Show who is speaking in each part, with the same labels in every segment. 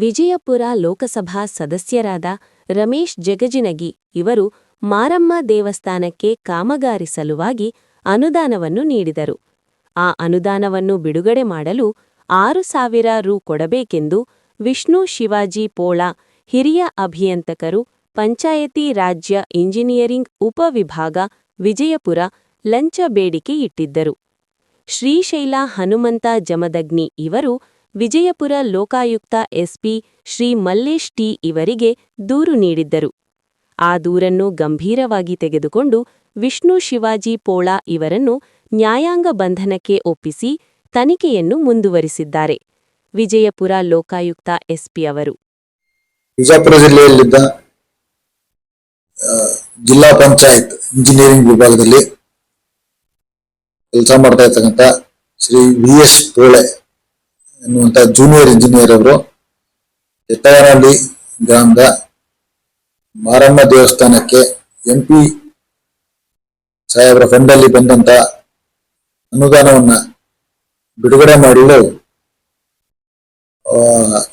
Speaker 1: ವಿಜಯಪುರ ಲೋಕಸಭಾ ಸದಸ್ಯರಾದ ರಮೇಶ್ ಜಗಜಿನಗಿ ಇವರು ಮಾರಮ್ಮ ದೇವಸ್ಥಾನಕ್ಕೆ ಕಾಮಗಾರಿ ಸಲುವಾಗಿ ಅನುದಾನವನ್ನು ನೀಡಿದರು. ಆ ಅನುದಾನವನ್ನು ಬಿಡುಗಡೆ ಮಾಡಲು ಆರು ಸಾವಿರ ರು ಕೊಡಬೇಕೆಂದು ವಿಷ್ಣು ಶಿವಾಜಿ ಪೋಳ, ಹಿರಿಯ ಅಭಿಯಂತಕರು, ಪಂಚಾಯತಿ ರಾಜ್ಯ ಇಂಜಿನಿಯರಿಂಗ್ ಉಪವಿಭಾಗ, ವಿಜಯಪುರ ಲಂಚ ಬೇಡಿಕೆ ಇಟ್ಟಿದ್ದರು. ಶ್ರೀಶೈಲ ಹನುಮಂತ ಜಮದಗ್ನಿ ಇವರು ವಿಜಯಪುರ ಲೋಕಾಯುಕ್ತ ಎಸ್ಪಿ ಶ್ರೀ ಮಲ್ಲೇಶ್ ಟಿ ಇವರಿಗೆ ದೂರು ನೀಡಿದ್ದರು. ಆ ದೂರನ್ನು ಗಂಭೀರವಾಗಿ ತೆಗೆದುಕೊಂಡು ವಿಷ್ಣು ಶಿವಾಜಿ ಪೋಳ ಇವರನ್ನು ನ್ಯಾಯಾಂಗ ಬಂಧನಕ್ಕೆ ಒಪ್ಪಿಸಿ ತನಿಖೆಯನ್ನು ಮುಂದುವರಿಸಿದ್ದಾರೆ. ವಿಜಯಪುರ ಲೋಕಾಯುಕ್ತ ಎಸ್ಪಿ ಅವರು.
Speaker 2: ವಿಜಯಪುರ ಜಿಲ್ಲೆಯಲ್ಲಿದ್ದ ಜಿಲ್ಲಾ ಪಂಚಾಯತ್ ಇಂಜಿನಿಯರಿಂಗ್ ವಿಭಾಗದಲ್ಲಿ ಕೆಲಸ ಮಾಡ್ತಾ ಇರ್ತಕ್ಕಂಥ ಶ್ರೀ ವಿ ಎಸ್ ಪೋಳೆ ಎನ್ನುವಂತ ಜೂನಿಯರ್ ಇಂಜಿನಿಯರ್ ಅವರು ಎತ್ತಗನಹಳ್ಳಿ ಗ್ರಾಮದ ಮಾರಮ್ಮ ದೇವಸ್ಥಾನಕ್ಕೆ ಎಂ ಪಿ ಸಾಹೇಬರ ಫಂಡಲ್ಲಿ ಬಂದಂತ ಅನುದಾನವನ್ನ ಬಿಡುಗಡೆ ಮಾಡಲು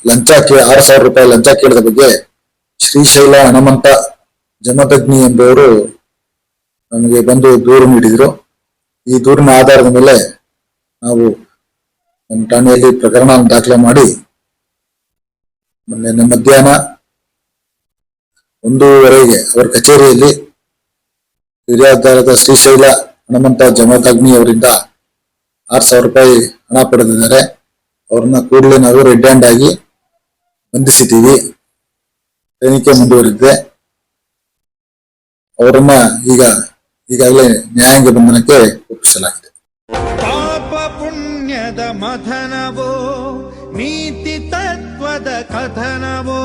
Speaker 2: ಲಂಚ ಕೇ, ಆರು ಸಾವಿರ ರೂಪಾಯಿ ಲಂಚ ಕೇಳಿದ ಬಗ್ಗೆ ಶ್ರೀಶೈಲ ಹನುಮಂತ ಜಮದಗ್ನಿ ಎಂಬುವರು ನಮಗೆ ಬಂದು ದೂರು ನೀಡಿದರು. ಈ ದೂರಿನ ಆಧಾರದ ಮೇಲೆ ನಾವು ನಮ್ಮ ಠಾಣೆಯಲ್ಲಿ ಪ್ರಕರಣ ದಾಖಲೆ ಮಾಡಿ, ಮೊನ್ನೆ ಮಧ್ಯಾಹ್ನ ಒಂದೂವರೆಗೆ ಅವರ ಕಚೇರಿಯಲ್ಲಿ ಹಿರಿಯಾಧಾರದ ಶ್ರೀಶೈಲ ಹನುಮಂತ ಜಮತಾಗ್ನಿ ಅವರಿಂದ ಆರು ಸಾವಿರ ರೂಪಾಯಿ ಹಣ ಪಡೆದಿದ್ದಾರೆ. ಅವ್ರನ್ನ ಕೂಡಲೇ ನಾವು ರೆಡ್ ಹ್ಯಾಂಡ್ ಆಗಿ ಬಂಧಿಸಿದ್ದೀವಿ. ತನಿಖೆ ಮುಂದುವರಿದೆ ಅವರನ್ನ ಈಗ ಈಗಾಗಲೇ ನ್ಯಾಯಾಂಗ ಬಂಧನಕ್ಕೆ ಒಪ್ಪಿಸಲಾಗಿದೆ.
Speaker 3: ಪಾಪ ಪುಣ್ಯದ ಮಥನವೋ ನೀತಿ ತತ್ವದ ಕಥನವೋ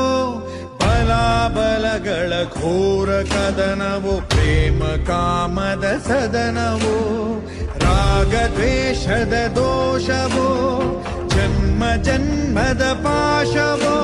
Speaker 3: ಬಲಾಬಲಗಳ ಘೋರ ಕದನವೋ ಪ್ರೇಮ ಕಾಮದ ಸದನವೋ ರಾಗ ದ್ವೇಷದ ದೋಷವೋ ಜನ್ಮ ಜನ್ಮದ ಪಾಶವೋ